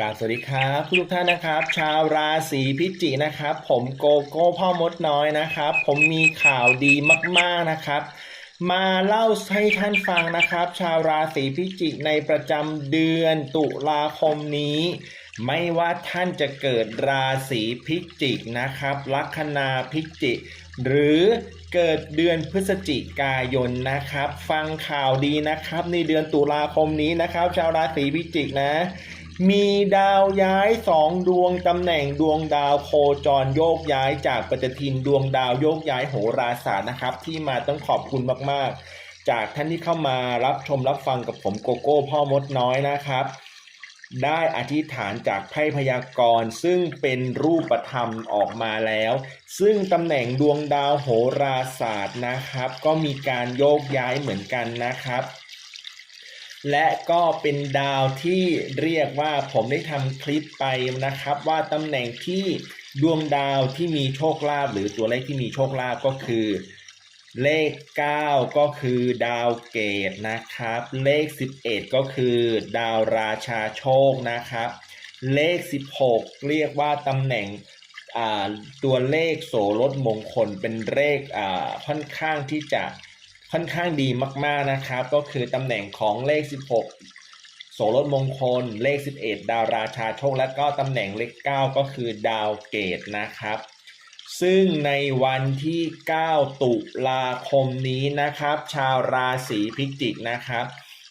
กราบสวัสดีครับทุกท่านนะครับ ชาวราศีพิจิกนะครับ ผมโกโก้พ่อมดน้อยนะครับ ผมมีข่าวดีมากๆนะครับ มาเล่าให้ท่านฟังนะครับ ชาวราศีพิจิกในประจำเดือนตุลาคมนี้ ไม่ว่าท่านจะเกิดราศีพิจิกนะครับลัคนาพิจิกหรือเกิดเดือนพฤศจิกายนนะครับ ฟังข่าวดีนะครับ ในเดือนตุลาคมนี้นะครับ ชาวราศีพิจิกนะ มีดาวย้ายสองดวงตำแหน่งดวงดาวโคจรโยกย้ายจากปฏิทินดวงดาวโยกย้ายโหราศาสตร์นะครับ ที่มาต้องขอบคุณมากๆ จากท่านที่เข้ามารับชมรับฟังกับผมโกโก้พ่อมดน้อยนะครับ ได้อธิษฐานจากไพ่พยากรณ์ซึ่งเป็นรูปธรรมออกมาแล้ว ซึ่งตำแหน่งดวงดาวโหราศาสตร์นะครับ ก็มีการโยกย้ายเหมือนกันนะครับ และก็เป็นดาวที่เรียกว่าผมได้ทำคลิปไปนะครับ ว่าตำแหน่งที่ดวงดาวที่มีโชคลาภหรือตัวเลขที่มีโชคลาภก็คือ เลข 9 ก็คือดาวเกตนะครับ เลข 11 ก็คือดาวราชาโชคนะครับ เลข 16 เรียกว่าตำแหน่งตัวเลขโสรถมงคลเป็นเลขค่อนข้างที่จะ ค่อนข้างดีมากๆนะครับ ก็คือตำแหน่งของเลข 16 โสรถมงคล เลข 11 ดาวราชาโชค และก็ตำแหน่งเลข 9 ก็คือดาวเกตนะครับ ซึ่งในวันที่ 9 ตุลาคมนี้นะครับ ชาวราศีพิจิกนะครับ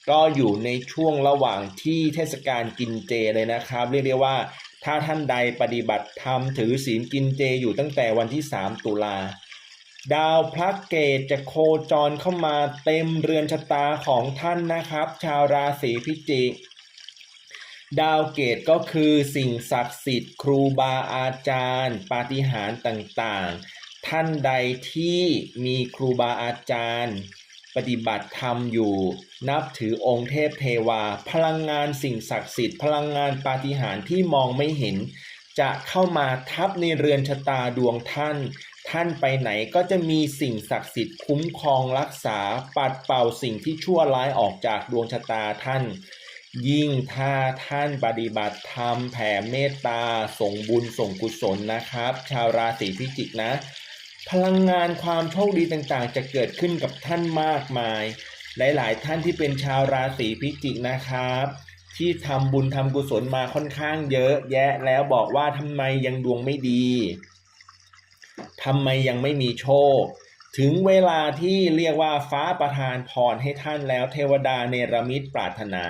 ก็อยู่ในช่วงระหว่างที่เทศกาลกินเจเลยนะครับ เรียกได้ว่าถ้าท่านใดปฏิบัติธรรมถือศีลกินเจอยู่ตั้งแต่วันที่ 3 ตุลา ดาวพระเกตจะโคจรเข้ามาเต็มเรือนชะตาของท่านนะครับ ชาวราศีพิจิก ดาวเกตก็คือสิ่งศักดิ์สิทธิ์ ครูบาอาจารย์ ปาฏิหาริย์ต่างๆ ท่านใดที่มีครูบาอาจารย์ ปฏิบัติธรรมอยู่ นับถือองค์เทพเทวา พลังงานสิ่งศักดิ์สิทธิ์ พลังงานปาฏิหาริย์ที่มองไม่เห็นจะเข้ามาทับในเรือนชะตาดวงท่าน ท่านไปไหนก็จะมีสิ่งศักดิ์สิทธิ์คุ้มครองรักษาปัดเป่าสิ่งที่ชั่วร้ายออกจากดวงชะตาท่าน ยิ่งถ้าท่านปฏิบัติธรรมแผ่เมตตาส่งบุญส่งกุศลนะครับ ชาวราศีพิจิกนะ พลังงานความโชคดีต่างๆ จะเกิดขึ้นกับท่านมากมาย หลาย ๆ ท่านที่เป็นชาวราศีพิจิกนะครับที่ทำบุญทำกุศลมาค่อนข้างเยอะแยะแล้วบอกว่าทำไมยังดวงไม่ดี ทำไมยังไม่มีโชค ถึงเวลาที่เรียกว่าฟ้าประทานพรให้ท่านแล้วเทวดาเนรมิตปรารถนา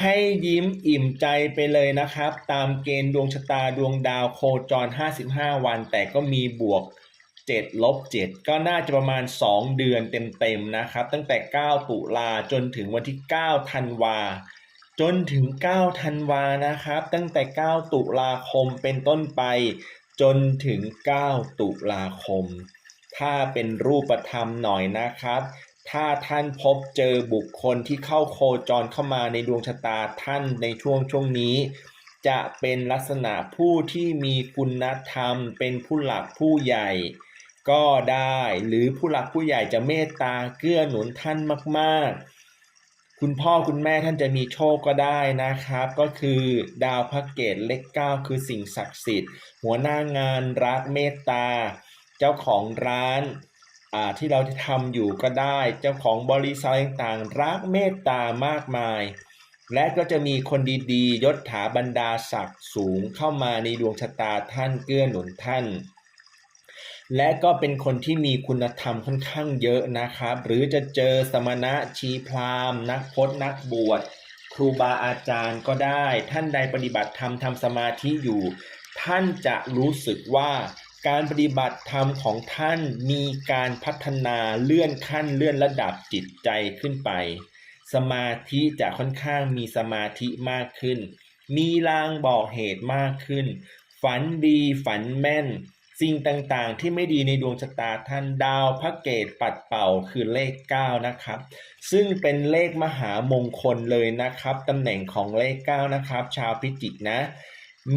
ให้ยิ้มอิ่มใจไปเลยนะครับ ตามเกณฑ์ดวงชะตาดวงดาวโคจร 55 วัน แต่ก็มีบวก7ลบ7ก็น่าจะประมาณ 2 เดือนเต็มๆนะครับ ตั้งแต่ 9 ตุลาจนถึงวันที่ 9 ธันวา จนถึง 9 ธันวานะครับ ตั้งแต่ 9 ตุลาคมเป็นต้นไป จนถึง 9 ตุลาคม ถ้าเป็นรูปธรรมหน่อยนะครับ ถ้าท่านพบเจอบุคคลที่เข้าโคจรเข้ามาในดวงชะตาท่านในช่วงช่วงนี้ จะเป็นลักษณะผู้ที่มีคุณธรรม เป็นผู้หลักผู้ใหญ่ ก็ได้หรือผู้หลักผู้ใหญ่จะเมตตาเกื้อหนุนท่านมากๆ คุณพ่อคุณแม่ท่านจะมีโชคก็ได้นะครับ ก็คือดาวพระเกตเลขเก้าคือสิ่งศักดิ์สิทธิ์ หัวหน้างานรักเมตตา เจ้าของร้านอ่าที่เราจะทำอยู่ก็ได้ เจ้าของบริษัทต่างๆ รักเมตตามากมาย และก็จะมีคนดีๆ ยศถาบรรดาศักดิ์สูงเข้ามาในดวงชะตาท่านเกื้อหนุนท่าน และก็เป็นคนที่มีคุณธรรมค่อนข้างเยอะนะครับ หรือจะเจอสมณะชีพราหมณ์นักพจน์นักบวชครูบาอาจารย์ก็ได้ ท่านใดปฏิบัติธรรมทำสมาธิอยู่ ท่านจะรู้สึกว่าการปฏิบัติธรรมของท่านมีการพัฒนาเลื่อนขั้นเลื่อนระดับจิตใจขึ้นไป สมาธิจะค่อนข้างมีสมาธิมากขึ้น มีลางบอกเหตุมากขึ้น ฝันดีฝันแม่น สิ่งต่างๆ ที่ไม่ดีในดวงชะตาท่านดาวพระเกตปัดเป่าคือเลข 9 นะครับ ซึ่งเป็นเลขมหามงคลเลยนะครับตำแหน่งของเลข 9 นะครับ ชาวพิจิกนะ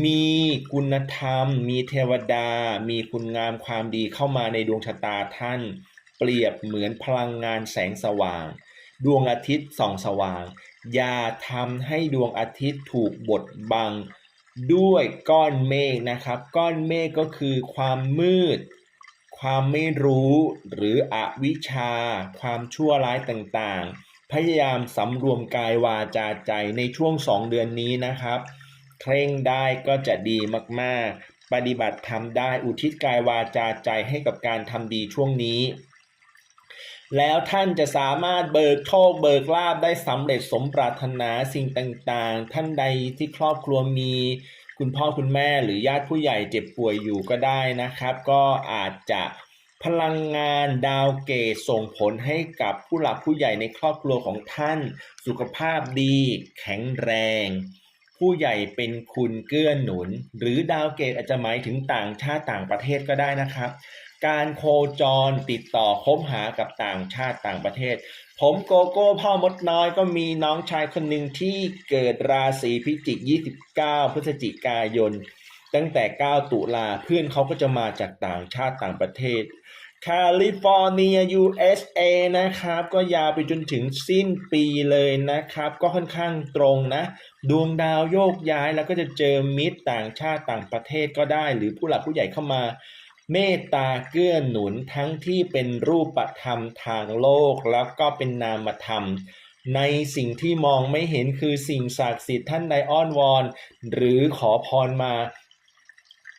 มีคุณธรรม มีเทวดา มีคุณงามความดีเข้ามาในดวงชะตาท่าน เปรียบเหมือนพลังงานแสงสว่าง ดวงอาทิตย์ส่องสว่าง อย่าทำให้ดวงอาทิตย์ถูกบดบัง ด้วยก้อนเมฆนะครับ ก้อนเมฆก็คือความมืด ความไม่รู้หรืออวิชชา ความชั่วร้ายต่างๆ พยายามสำรวมกายวาจาใจในช่วงสองเดือนนี้นะครับ เคร่งได้ก็จะดีมากๆ ปฏิบัติทำได้อุทิศกายวาจาใจให้กับการทำดีช่วงนี้ แล้วท่านจะสามารถเบิกโชคเบิกลาภได้สำเร็จสมปรารถนาสิ่งต่างๆ ท่านใดที่ครอบครัวมี คุณพ่อคุณแม่หรือญาติผู้ใหญ่เจ็บป่วยอยู่ก็ได้นะครับ ก็อาจจะพลังงานดาวเกตส่งผลให้กับผู้หลักผู้ใหญ่ในครอบครัวของท่าน สุขภาพดี แข็งแรง ผู้ใหญ่เป็นคุณเกื้อหนุน หรือดาวเกตอาจจะหมายถึงต่างชาติต่างประเทศก็ได้นะครับ การโคจรติดต่อคบหากับต่างชาติต่างประเทศ ผมโกโก้พ่อมดน้อยก็มีน้องชายคนหนึ่งที่เกิดราศีพิจิก 29 พฤศจิกายน ตั้งแต่ 9 ตุลาเพื่อนเขาก็จะมาจากต่างชาติต่างประเทศแคลิฟอร์เนีย USA นะครับ ก็ยาวไปจนถึงสิ้นปีเลยนะครับ ก็ค่อนข้างตรงนะ ดวงดาวโยกย้ายแล้วก็จะเจอมิตรต่างชาติต่างประเทศก็ได้ หรือผู้หลักผู้ใหญ่เข้ามา เมตตาเกื้อหนุนทั้งที่เป็นรูปธรรมทางโลกแล้วก็เป็นนามธรรม ในสิ่งที่มองไม่เห็นคือสิ่งศักดิ์สิทธิ์ท่านใดอ้อนวอน หรือขอพรมา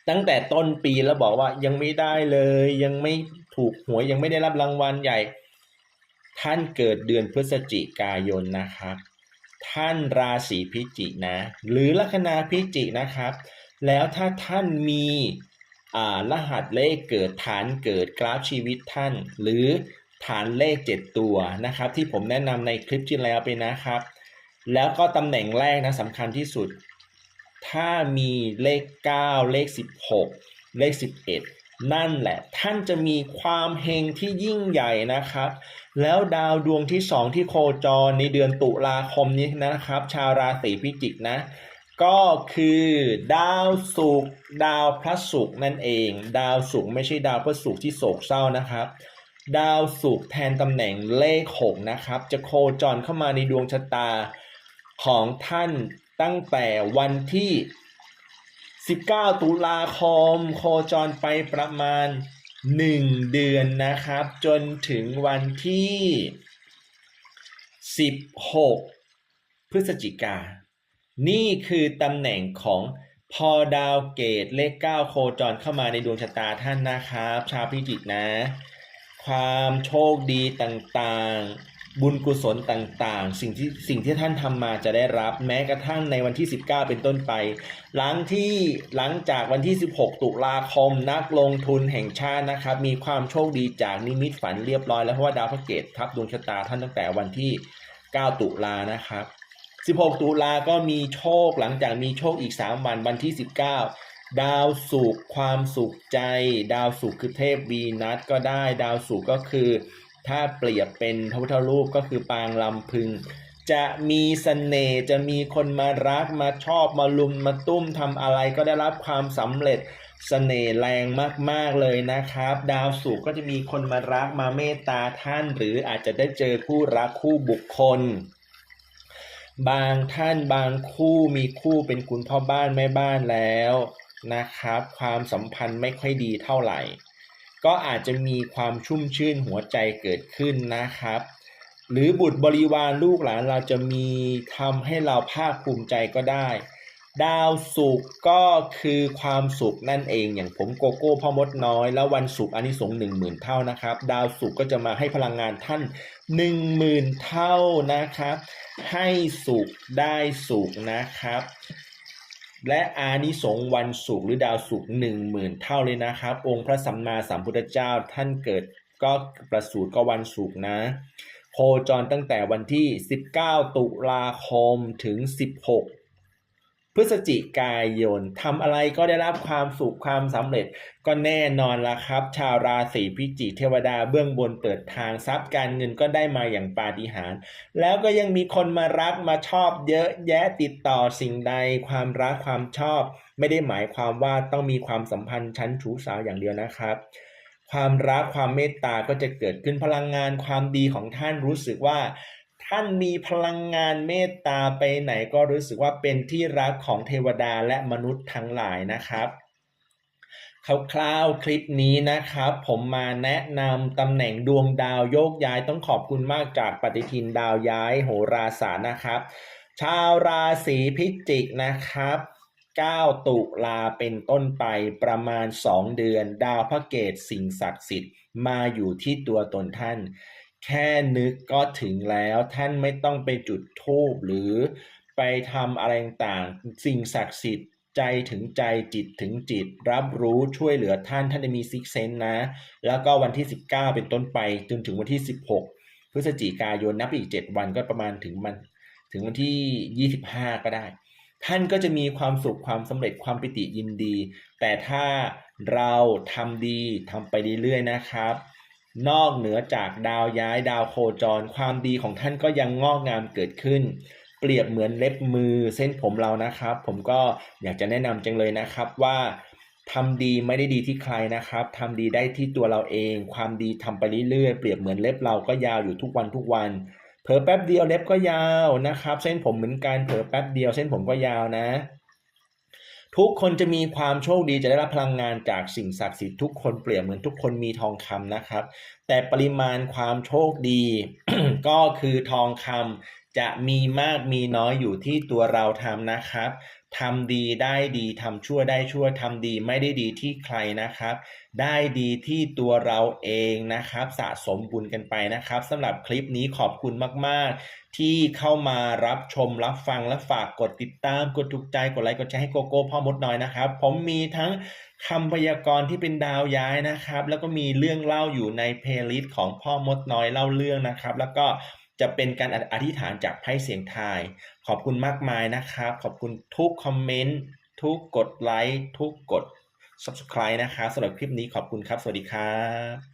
ตั้งแต่ต้นปีแล้วบอกว่ายังไม่ได้เลย ยังไม่ถูกหวยยังไม่ได้รับรางวัลใหญ่ ท่านเกิดเดือนพฤศจิกายนนะครับท่านราศีพิจิกนะ หรือลัคนาพิจิกนะครับ แล้วถ้าท่านมี รหัสเลขเกิดฐานเกิดกราฟชีวิตท่าน หรือฐานเลข 7 ตัวนะครับ ที่ผมแนะนำในคลิปที่แล้วไปนะครับ แล้วก็ตำแหน่งแรกนะสำคัญที่สุด ถ้ามีเลข 9 เลข 16 เลข 11 นั่นแหละท่านจะมีความเฮงที่ยิ่งใหญ่นะครับ แล้วดาวดวงที่สองที่โคจรในเดือนตุลาคมนี้นะครับ ชาวราศีพิจิกนะ ก็คือดาวศุกร์ดาวพระศุกร์นั่นเอง ดาวศุกร์ไม่ใช่ดาวพระศุกร์ที่โศกเศร้านะครับ ดาวศุกร์แทนตำแหน่งเลขหกนะครับ จะโคจรเข้ามาในดวงชะตาของท่านตั้งแต่วันที่ 19 ตุลาคม โคจรไปประมาณ 1 เดือนนะครับ จนถึงวันที่ 16 พฤศจิกา นี่คือตำแหน่งของพอดาวเกตเลข 9 โคจรเข้ามาในดวงชะตาท่านนะครับ ชาวพิจิกนะ ความโชคดีต่างๆ บุญกุศลต่างๆ สิ่งที่สิ่งที่ท่านทำมาจะได้รับแม้กระทั่งในวันที่ 19 เป็นต้นไป หลังที่หลังจากวันที่ 16 ตุลาคมนักลงทุนแห่งชาตินะครับ มีความโชคดีจากนิมิตฝันเรียบร้อยแล้วเพราะว่าดาวพระเกตทับดวงชะตาท่านตั้งแต่วันที่ 9 ตุลานะครับ 16 ตุลาก็มีโชคหลังจากมีโชคอีก 3 วันวันที่ 19 ดาวสุขความสุขใจ ดาวสุขคือเทพวีนัสก็ได้ ดาวสุขก็คือ ถ้าเปรียบเป็นพระพุทธรูปก็คือปางลำพึง จะมีเสน่ห์จะมีคนมารักมาชอบมาลุมมาตุ้มทำอะไรก็ได้รับความสำเร็จเสน่ห์แรงมาก ๆ เลยนะครับ ดาวสุขก็จะมีคนมารักมาเมตตาท่าน หรืออาจจะได้เจอคู่รักคู่บุคคล บางท่านบางคู่มีคู่เป็นคุณพ่อบ้านแม่บ้านแล้วนะครับ ความสัมพันธ์ไม่ค่อยดีเท่าไหร่ ก็อาจจะมีความชุ่มชื่นหัวใจเกิดขึ้นนะครับ หรือบุตรบริวารลูกหลานเราจะมีทำให้เราภาคภูมิใจก็ได้ ดาวศุกก็คือความสุขนั่นเองอย่างผมโกโก้พ่อมดน้อย แล้ววันศุกอันนี้สงหนึ่งหมื่นเท่านะครับ ดาวศุกก็จะมาให้พลังงานท่านหนึ่งหมื่นเท่านะครับ ให้สุขได้สุขนะครับ และอานิสงส์วันศุกหรือดาวศุกหนึ่งหมื่นเท่าเลยนะครับ องค์พระสัมมาสัมพุทธเจ้าท่านเกิดก็ประสูติก็วันศุกนะโคจรตั้งแต่วันที่ 19 ตุลาคมถึง 16 พฤศจิกายนทำอะไรก็ได้รับความสุขความสำเร็จ ก็แน่นอนละครับ ชาวราศีพิจิกเทวดาเบื้องบนเปิดทางทรัพย์การเงินก็ได้มาอย่างปาฏิหาริย์แล้วก็ยังมีคนมารักมาชอบเยอะแยะติดต่อสิ่งใดความรักความชอบ ไม่ได้หมายความว่าต้องมีความสัมพันธ์ชั้นชู้สาวอย่างเดียวนะครับความรักความเมตตาก็จะเกิดขึ้นพลังงานความดีของท่านรู้สึกว่า ท่านมีพลังงานเมตตาไปไหนก็รู้สึกว่าเป็นที่รักของเทวดาและมนุษย์ทั้งหลายนะครับคร่าวๆคลิปนี้นะครับ ผมมาแนะนำตำแหน่งดวงดาวโยกย้ายต้องขอบคุณมากจากปฏิทินดาวย้ายโหราศาสตร์นะครับ ชาวราศีพิจิกนะครับ 9 ตุลาเป็นต้นไปประมาณ 2 เดือน ดาวพระเกตสิ่งศักดิ์สิทธิ์มาอยู่ที่ตัวตนท่าน แค่นึกก็ถึงแล้วท่านไม่ต้องไปจุดธูปหรือไปทำอะไรต่างสิ่งศักดิ์สิทธิ์ใจถึงใจจิตถึงจิต รับรู้ช่วยเหลือท่านท่านจะมีซิกเซนนะ แล้วก็วันที่ 19 เป็นต้นไปจนถึงวันที่ 16 พฤศจิกายนนับอีก 7 วันก็ประมาณถึงมันถึงวันที่ 25 ก็ได้ ท่านก็จะมีความสุขความสำเร็จความปิติยินดี แต่ถ้าเราทำดีทำไปเรื่อยๆนะครับ นอกเหนือจากดาวย้ายดาวโคจร ความดีของท่านก็ยังงอกงามเกิดขึ้น เปรียบเหมือนเล็บมือเส้นผมเรานะครับ ผมก็อยากจะแนะนำจังเลยนะครับว่าทำดีไม่ได้ดีที่ใครนะครับทำดีได้ที่ตัวเราเอง ความดีทำไปเรื่อยๆ เปรียบเหมือนเล็บเราก็ยาวอยู่ทุกวันทุกวัน เผลอแป๊บเดียวเล็บก็ยาวนะครับ เส้นผมเหมือนกัน เผลอแป๊บเดียวเส้นผมก็ยาวนะ ทุกคนจะมีความโชคดีจะได้รับพลังงานจากสิ่งศักดิ์สิทธิ์ทุกคนเปรียบเหมือนทุกคนมีทองคำนะครับ แต่ปริมาณความโชคดี ก็คือทองคำจะมีมากมีน้อยอยู่ที่ตัวเราทำนะครับ ทำดีได้ดีทำชั่วได้ชั่วทำดีไม่ได้ดีที่ใครนะครับ ได้ดีที่ตัวเราเองนะครับ สะสมบุญกันไปนะครับสำหรับคลิปนี้ขอบคุณมาก ๆ ที่เข้ามารับชมรับฟังและฝากกดติดตามกดถูกใจกดไลค์กดแชร์ให้โกโก้พ่อมดน้อยนะครับ ผมมีทั้งคำพยากรณ์ที่เป็นดาวย้ายนะครับ แล้วก็มีเรื่องเล่าอยู่ในเพลย์ลิสต์ของพ่อมดน้อยเล่าเรื่องนะครับ แล้วก็ จะเป็นการอธิษฐานจากไพ่เสียงทาย ขอบคุณมากมายนะครับ ขอบคุณทุกคอมเมนต์ทุกกดไลค์ทุกกด subscribe นะครับสำหรับคลิปนี้ขอบคุณครับ สวัสดีครับ